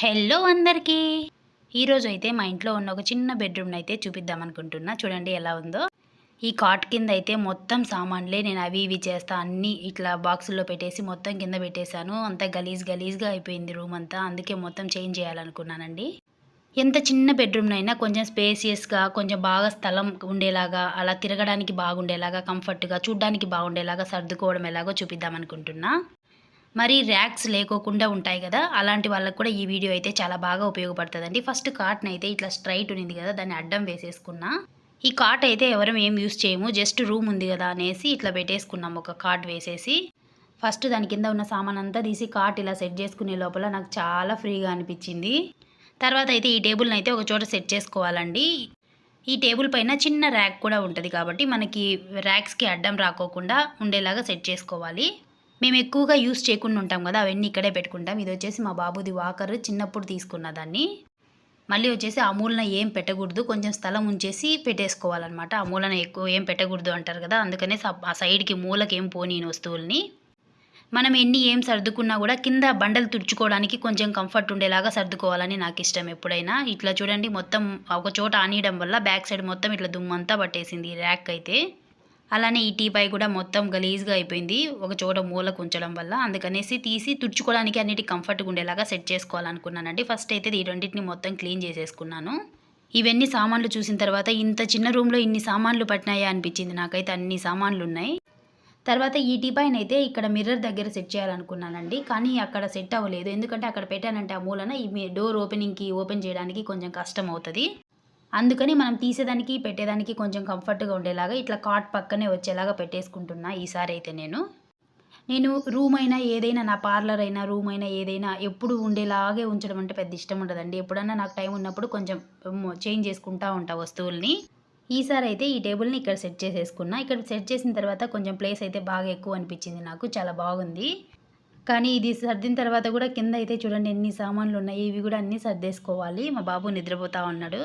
Hello అందరికీ. ఈరోజు అయితే మా ఇంట్లో ఉన్న ఒక చిన్న బెడ్రూమ్ని అయితే చూపిద్దాం అనుకుంటున్నా. చూడండి ఎలా ఉందో. ఈ కాట్ కింద అయితే మొత్తం సామాన్లే నేను అవి ఇవి చేస్తా. అన్నీ ఇట్లా బాక్సుల్లో పెట్టేసి మొత్తం కింద పెట్టేశాను. అంతా గలీజ్ గలీజ్గా అయిపోయింది రూమ్ అంతా. అందుకే మొత్తం చేంజ్ చేయాలనుకున్నానండి. ఎంత చిన్న బెడ్రూమ్ అయినా కొంచెం స్పేసియస్గా కొంచెం బాగా స్థలం ఉండేలాగా అలా తిరగడానికి బాగుండేలాగా కంఫర్ట్గా చూడ్డానికి బాగుండేలాగా సర్దుకోవడం ఎలాగో చూపిద్దాం అనుకుంటున్నా. మరి ర్యాక్స్ లేకోకుండా ఉంటాయి కదా? అలాంటి వాళ్ళకి కూడా ఈ వీడియో అయితే చాలా బాగా ఉపయోగపడుతుందండి. ఫస్ట్ కాట్ని అయితే ఇట్లా స్ట్రైట్ ఉంది కదా? దాన్ని అడ్డం వేసేసుకున్నా. ఈ కాట్ అయితే ఎవరం ఏం యూస్ చేయము. జస్ట్ రూమ్ ఉంది కదా అనేసి ఇట్లా పెట్టేసుకున్నాం. ఒక కాట్ వేసేసి. ఫస్ట్ దాని కింద ఉన్న సామాన్ అంతా తీసి కాట్ ఇలా సెట్ చేసుకునే లోపల నాకు చాలా ఫ్రీగా అనిపించింది. తర్వాత అయితే ఈ టేబుల్ని అయితే ఒక చోట సెట్ చేసుకోవాలండి. ఈ టేబుల్ పైన చిన్న ర్యాక్ కూడా ఉంటుంది కాబట్టి మనకి ర్యాక్స్కి అడ్డం రాకోకుండా ఉండేలాగా సెట్ చేసుకోవాలి. మేము ఎక్కువగా యూస్ చేయకుండా ఉంటాం కదా అవన్నీ ఇక్కడే పెట్టుకుంటాం. ఇది వచ్చేసి మా బాబుది వాకర్ చిన్నప్పుడు తీసుకున్న దాన్ని. మళ్ళీ వచ్చేసి ఆ మూలన ఏం పెట్టకూడదు కొంచెం స్థలం ఉంచేసి పెట్టేసుకోవాలన్నమాట. ఆ మూలన ఎక్కువ ఏం పెట్టకూడదు అంటారు కదా అందుకనే ఆ సైడ్కి మూలకి ఏం పోనీ వస్తువుల్ని. మనం ఎన్ని ఏం సర్దుకున్నా కూడా కింద బండలు తుడుచుకోవడానికి కొంచెం కంఫర్ట్ ఉండేలాగా సర్దుకోవాలని నాకు ఇష్టం ఎప్పుడైనా. ఇట్లా చూడండి మొత్తం ఒక చోట ఆనియడం వల్ల బ్యాక్ సైడ్ మొత్తం ఇట్లా దుమ్మంతా పట్టేసింది ర్యాక్ అయితే. అలానే ఈ టీపై కూడా మొత్తం గలీజ్గా అయిపోయింది. ఒక చోట మూలకు ఉంచడం వల్ల అందుకనేసి తీసి తుడుచుకోవడానికి అన్నిటి కంఫర్ట్గా ఉండేలాగా సెట్ చేసుకోవాలనుకున్నానండి. ఫస్ట్ అయితే ఈ రెండింటిని మొత్తం క్లీన్ చేసేసుకున్నాను. ఇవన్నీ సామాన్లు చూసిన తర్వాత ఇంత చిన్న రూమ్లో ఇన్ని సామాన్లు పట్టినాయా అనిపించింది నాకైతే. అన్ని సామాన్లు ఉన్నాయి. తర్వాత ఈ టీపైన అయితే ఇక్కడ మిర్రర్ దగ్గర సెట్ చేయాలనుకున్నానండి. కానీ అక్కడ సెట్ అవ్వలేదు. ఎందుకంటే అక్కడ పెట్టానంటే ఆ మూలన ఈ డోర్ ఓపెనింగ్కి ఓపెన్ చేయడానికి కొంచెం కష్టం అవుతుంది. అందుకని మనం తీసేదానికి పెట్టేదానికి కొంచెం కంఫర్ట్గా ఉండేలాగా ఇట్లా కాట్ పక్కనే వచ్చేలాగా పెట్టేసుకుంటున్నా ఈసారి అయితే నేను. నేను రూమ్ అయినా ఏదైనా నా పార్లర్ అయినా రూమ్ అయినా ఏదైనా ఎప్పుడు ఉండేలాగే ఉంచడం అంటే పెద్ద ఇష్టం ఉండదండి. ఎప్పుడన్నా నాకు టైం ఉన్నప్పుడు కొంచెం చేంజ్ చేసుకుంటా ఉంటా వస్తువుల్ని. ఈసారి అయితే ఈ టేబుల్ని ఇక్కడ సెట్ చేసేసుకున్నా. ఇక్కడ సెట్ చేసిన తర్వాత కొంచెం ప్లేస్ అయితే బాగా ఎక్కువ అనిపించింది నాకు చాలా బాగుంది. కానీ ఇది సర్దిన తర్వాత కూడా కింద అయితే చూడండి ఎన్ని సామాన్లు ఉన్నాయి ఇవి కూడా అన్నీ సర్దేసుకోవాలి. మా బాబు నిద్రపోతా ఉన్నాడు.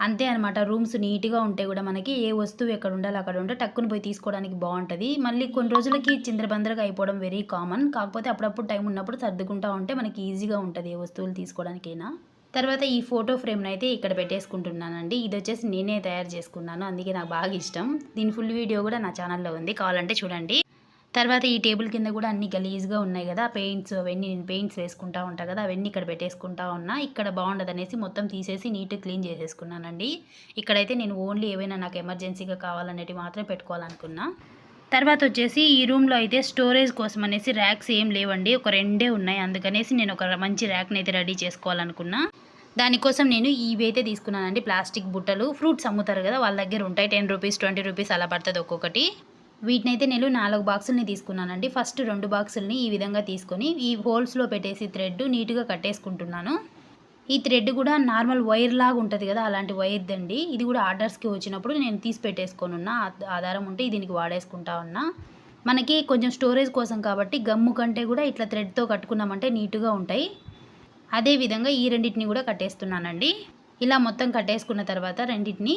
అంతే అనమాట రూమ్స్ నీట్గా ఉంటే కూడా మనకి ఏ వస్తువు ఎక్కడ ఉండాలో అక్కడ ఉంటే టక్కుని పోయి తీసుకోవడానికి బాగుంటుంది మళ్ళీ కొన్ని రోజులకి చిందరబందరగా అయిపోవడం వెరీ కామన్ కాకపోతే అప్పుడప్పుడు టైం ఉన్నప్పుడు సర్దుకుంటా ఉంటే మనకి ఈజీగా ఉంటుంది ఏ వస్తువులు తీసుకోవడానికైనా. తర్వాత ఈ ఫోటో ఫ్రేమ్ని అయితే ఇక్కడ పెట్టేసుకుంటున్నానండి. ఇది వచ్చేసి నేనే తయారు చేసుకున్నాను. అందుకే నాకు బాగా ఇష్టం. దీని ఫుల్ వీడియో కూడా నా ఛానల్లో ఉంది. కావాలంటే చూడండి. తర్వాత ఈ టేబుల్ కింద కూడా అన్ని గలీజ్గా ఉన్నాయి కదా పెయింట్స్ అవన్నీ నేను పెయింట్స్ వేసుకుంటా ఉంటా కదా అవన్నీ ఇక్కడ పెట్టేసుకుంటా ఉన్నా. ఇక్కడ బాగుండదనేసి మొత్తం తీసేసి నీట్గా క్లీన్ చేసేసుకున్నానండి. ఇక్కడైతే నేను ఓన్లీ ఏవైనా నాకు ఎమర్జెన్సీగా కావాలనేవి మాత్రమే పెట్టుకోవాలనుకున్నా. తర్వాత వచ్చేసి ఈ రూమ్లో అయితే స్టోరేజ్ కోసం అనేసి ర్యాక్స్ ఏం లేవండి ఒక రెండే ఉన్నాయి. అందుకనేసి నేను ఒక మంచి ర్యాక్ని అయితే రెడీ చేసుకోవాలనుకున్నా. దానికోసం నేను ఇవి అయితే తీసుకున్నానండి ప్లాస్టిక్ బుట్టలు. ఫ్రూట్స్ అమ్ముతారు కదా వాళ్ళ దగ్గర ఉంటాయి. టెన్ రూపీస్ ట్వంటీ రూపీస్ అలా పడుతుంది ఒక్కొక్కటి. వీటినైతే నేను నాలుగు బాక్సుల్ని తీసుకున్నానండి. ఫస్ట్ రెండు బాక్సుల్ని ఈ విధంగా తీసుకొని ఈ హోల్స్లో పెట్టేసి థ్రెడ్ నీట్గా కట్టేసుకుంటున్నాను. ఈ థ్రెడ్ కూడా నార్మల్ వైర్ లాగా ఉంటుంది కదా అలాంటి వైర్ దండి ఇది కూడా ఆర్డర్స్కి వచ్చినప్పుడు నేను తీసి పెట్టేసుకొని ఉన్నా ఆధారం ఉంటే దీనికి వాడేసుకుంటా ఉన్నా. మనకి కొంచెం స్టోరేజ్ కోసం కాబట్టి గమ్ము కంటే కూడా ఇట్లా థ్రెడ్తో కట్టుకున్నామంటే నీట్గా ఉంటాయి. అదేవిధంగా ఈ రెండింటిని కూడా కట్టేస్తున్నానండి. ఇలా మొత్తం కట్టేసుకున్న తర్వాత రెండింటిని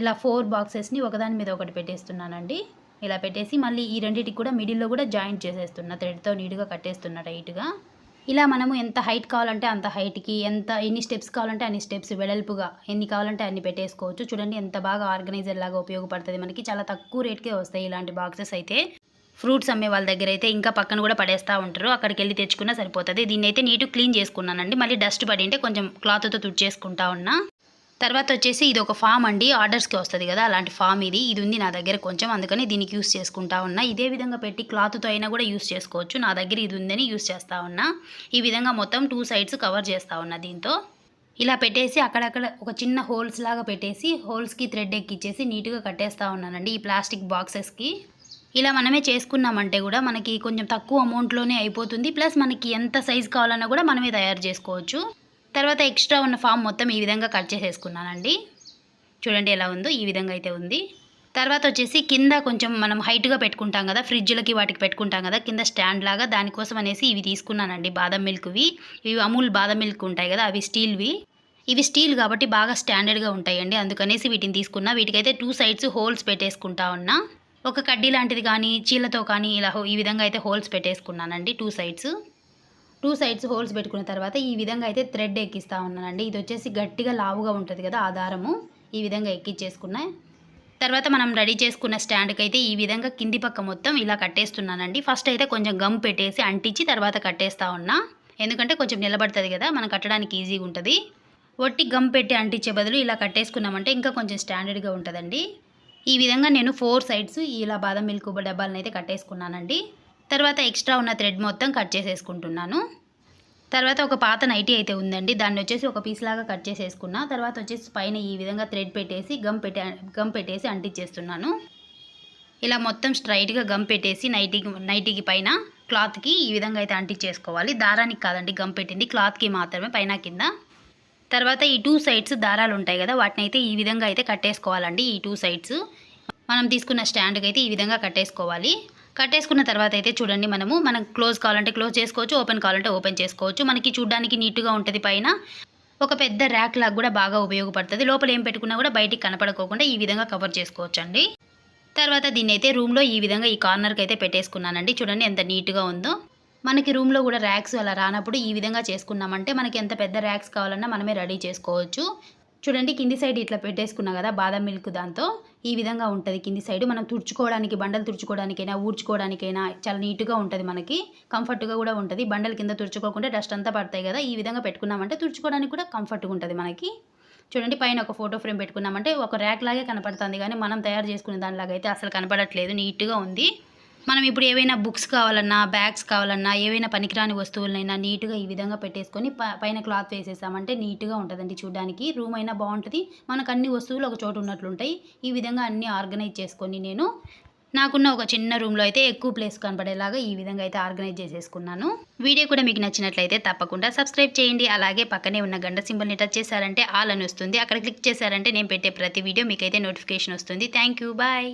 ఇలా ఫోర్ బాక్సెస్ని ఒకదాని మీద ఒకటి పెట్టేస్తున్నానండి. ఇలా పెట్టేసి మళ్ళీ ఈ రెండింటికి కూడా మిడిల్లో కూడా జాయింట్ చేసేస్తున్నా. థ్రెడ్తో నీట్గా కట్టేస్తున్నా టైట్గా. ఇలా మనము ఎంత హైట్ కావాలంటే అంత హైట్కి ఎంత ఎన్ని స్టెప్స్ కావాలంటే అన్ని స్టెప్స్ వెడల్పుగా ఎన్ని కావాలంటే అన్ని పెట్టేసుకోవచ్చు. చూడండి ఎంత బాగా ఆర్గనైజర్ లాగా ఉపయోగపడుతుంది మనకి. చాలా తక్కువ రేట్కే వస్తాయి ఇలాంటి బాక్సెస్ అయితే. ఫ్రూట్స్ అమ్మే వాళ్ళ దగ్గర అయితే ఇంకా పక్కన కూడా పడేస్తూ ఉంటారు. అక్కడికి వెళ్ళి తెచ్చుకున్నా సరిపోతుంది. దీన్ని అయితే నీటు క్లీన్ చేసుకున్నానండి. మళ్ళీ డస్ట్ పడి ఉంటే కొంచెం క్లాత్తో తుడిచేసుకుంటా ఉన్నా. తర్వాత వచ్చేసి ఇది ఒక ఫామ్ అండి ఆర్డర్స్కి వస్తుంది కదా అలాంటి ఫామ్ ఇది. ఇది ఉంది నా దగ్గర కొంచెం అందుకని దీనికి యూస్ చేసుకుంటా ఉన్నా. ఇదే విధంగా పెట్టి క్లాత్తో అయినా కూడా యూస్ చేసుకోవచ్చు. నా దగ్గర ఇది ఉందని యూస్ చేస్తూ ఉన్నా. ఈ విధంగా మొత్తం టూ సైడ్స్ కవర్ చేస్తూ ఉన్నా దీంతో. ఇలా పెట్టేసి అక్కడక్కడ ఒక చిన్న హోల్స్ లాగా పెట్టేసి హోల్స్కి థ్రెడ్ ఎక్కిచ్చేసి నీట్గా కట్టేస్తూ ఉన్నానండి ఈ ప్లాస్టిక్ బాక్సెస్కి. ఇలా మనమే చేసుకున్నామంటే కూడా మనకి కొంచెం తక్కువ అమౌంట్లోనే అయిపోతుంది. ప్లస్ మనకి ఎంత సైజ్ కావాలన్నా కూడా మనమే తయారు చేసుకోవచ్చు. తర్వాత ఎక్స్ట్రా ఉన్న ఫామ్ మొత్తం ఈ విధంగా కట్ చేసేసుకున్నానండి. చూడండి ఎలా ఉందో ఈ విధంగా అయితే ఉంది. తర్వాత వచ్చేసి కింద కొంచెం మనం హైట్గా పెట్టుకుంటాం కదా ఫ్రిడ్జ్లకి వాటికి పెట్టుకుంటాం కదా కింద స్టాండ్ లాగా దానికోసం అనేసి ఇవి తీసుకున్నానండి బాదం మిల్క్వి. ఇవి అమూల్ బాదం మిల్క్ ఉంటాయి కదా అవి స్టీల్వి. ఇవి స్టీల్ కాబట్టి బాగా స్టాండర్డ్గా ఉంటాయండి. అందుకనేసి వీటిని తీసుకున్నా. వీటికైతే టూ సైడ్స్ హోల్స్ పెట్టేసుకుంటా ఉన్నా. ఒక కడ్డీ లాంటిది కానీ చీలతో కానీ ఇలా ఈ విధంగా అయితే holes పెట్టేసుకున్నానండి two sides two sides holes పెట్టుకున్న తర్వాత ఈ విధంగా అయితే థ్రెడ్ ఎక్కిస్తూ ఉన్నానండి. ఇది వచ్చేసి గట్టిగా లావుగా ఉంటుంది కదా ఆ దారము. ఈ విధంగా ఎక్కించేసుకున్నా తర్వాత మనం రెడీ చేసుకున్న స్టాండ్కి అయితే ఈ విధంగా కింది పక్క మొత్తం ఇలా కట్టేస్తున్నానండి. ఫస్ట్ అయితే కొంచెం గమ్ పెట్టేసి అంటించి తర్వాత కట్టేస్తా ఉన్నా. ఎందుకంటే కొంచెం నిలబడుతుంది కదా మనం కట్టడానికి ఈజీగా ఉంటుంది. ఒట్టి గమ్ పెట్టి అంటించే బదులు ఇలా కట్టేసుకున్నామంటే ఇంకా కొంచెం స్టాండర్డ్గా ఉంటుందండి. ఈ విధంగా నేను ఫోర్ సైడ్స్ ఇలా బాదం మిల్క్ డబ్బాలను అయితే కట్టేసుకున్నానండి. తర్వాత ఎక్స్ట్రా ఉన్న థ్రెడ్ మొత్తం కట్ చేసేసుకుంటున్నాను. తర్వాత ఒక పాత నైటీ అయితే ఉందండి. దాన్ని వచ్చేసి ఒక పీస్ లాగా కట్ చేసేసుకున్నా. తర్వాత వచ్చేసి పైన ఈ విధంగా థ్రెడ్ పెట్టేసి గమ్ పెట్టే గమ్ పెట్టేసి అంటించేస్తున్నాను. ఇలా మొత్తం స్ట్రైట్గా గమ్ పెట్టేసి నైటీకి నైటీకి పైన క్లాత్కి ఈ విధంగా అయితే అంటించేసుకోవాలి. దారానికి కాదండి గమ్ పెట్టింది. క్లాత్కి మాత్రమే పైన కింద. తర్వాత ఈ టూ సైడ్స్ దారాలు ఉంటాయి కదా వాటిని అయితే ఈ విధంగా అయితే కట్టేసుకోవాలండి ఈ టూ సైడ్స్. మనం తీసుకున్న స్టాండ్కి అయితే ఈ విధంగా కట్టేసుకోవాలి. కట్టేసుకున్న తర్వాత అయితే చూడండి మనము మనం క్లోజ్ కావాలంటే క్లోజ్ చేసుకోవచ్చు ఓపెన్ కావాలంటే ఓపెన్ చేసుకోవచ్చు. మనకి చూడడానికి నీట్గా ఉంటుంది పైన. ఒక పెద్ద ర్యాక్ లాగా కూడా బాగా ఉపయోగపడుతుంది. లోపల ఏం పెట్టుకున్నా కూడా బయటికి కనపడకోకుండా ఈ విధంగా కవర్ చేసుకోవచ్చు అండి తర్వాత దీన్ని అయితే రూమ్లో ఈ విధంగా ఈ కార్నర్కి అయితే పెట్టేసుకున్నానండి. చూడండి ఎంత నీట్గా ఉందో. మనకి రూమ్లో కూడా ర్యాక్స్ అలా రానప్పుడు ఈ విధంగా చేసుకున్నామంటే మనకి ఎంత పెద్ద ర్యాక్స్ కావాలన్నా మనమే రెడీ చేసుకోవచ్చు. చూడండి కింది సైడ్ ఇట్లా పెట్టేసుకున్నా కదా బాదం మిల్క్ దాంతో. ఈ విధంగా ఉంటుంది. కింది సైడ్ మనం తుడుచుకోవడానికి బండలు తుడుచుకోవడానికైనా ఊడ్చుకోవడానికైనా చాలా నీట్గా ఉంటుంది మనకి. కంఫర్ట్గా కూడా ఉంటుంది. బండల కింద తుడుచుకోకుండా డస్ట్ అంతా పడతాయి కదా ఈ విధంగా పెట్టుకున్నామంటే తుడుచుకోవడానికి కూడా కంఫర్ట్గా ఉంటుంది మనకి. చూడండి పైన ఒక ఫోటో ఫ్రేమ్ పెట్టుకున్నామంటే ఒక ర్యాక్ లాగే కనపడుతుంది. కానీ మనం తయారు చేసుకునే దానిలాగా అయితే అసలు కనపడట్లేదు. నీట్గా ఉంది. మనం ఇప్పుడు ఏవైనా బుక్స్ కావాలన్నా బ్యాగ్స్ కావాలన్నా ఏవైనా పనికిరాని వస్తువులైనా నీట్గా ఈ విధంగా పెట్టేసుకొని పైన క్లాత్ వేసేసామంటే నీట్గా ఉంటుందండి చూడడానికి. రూమ్ అయినా బాగుంటుంది. మనకు అన్ని వస్తువులు ఒక చోట ఉన్నట్లుంటాయి. ఈ విధంగా అన్నీ ఆర్గనైజ్ చేసుకొని నేను నాకున్న ఒక చిన్న రూమ్లో అయితే ఎక్కువ ప్లేస్ కనపడేలాగా ఈ విధంగా అయితే ఆర్గనైజ్ చేసేసుకున్నాను. వీడియో కూడా మీకు నచ్చినట్లయితే తప్పకుండా సబ్స్క్రైబ్ చేయండి. అలాగే పక్కనే ఉన్న గంట సింబల్ని టచ్ చేశారంటే ఆల్ అని వస్తుంది. అక్కడ క్లిక్ చేశారంటే నేను పెట్టే ప్రతి వీడియో మీకైతే నోటిఫికేషన్ వస్తుంది. Thank you. బాయ్.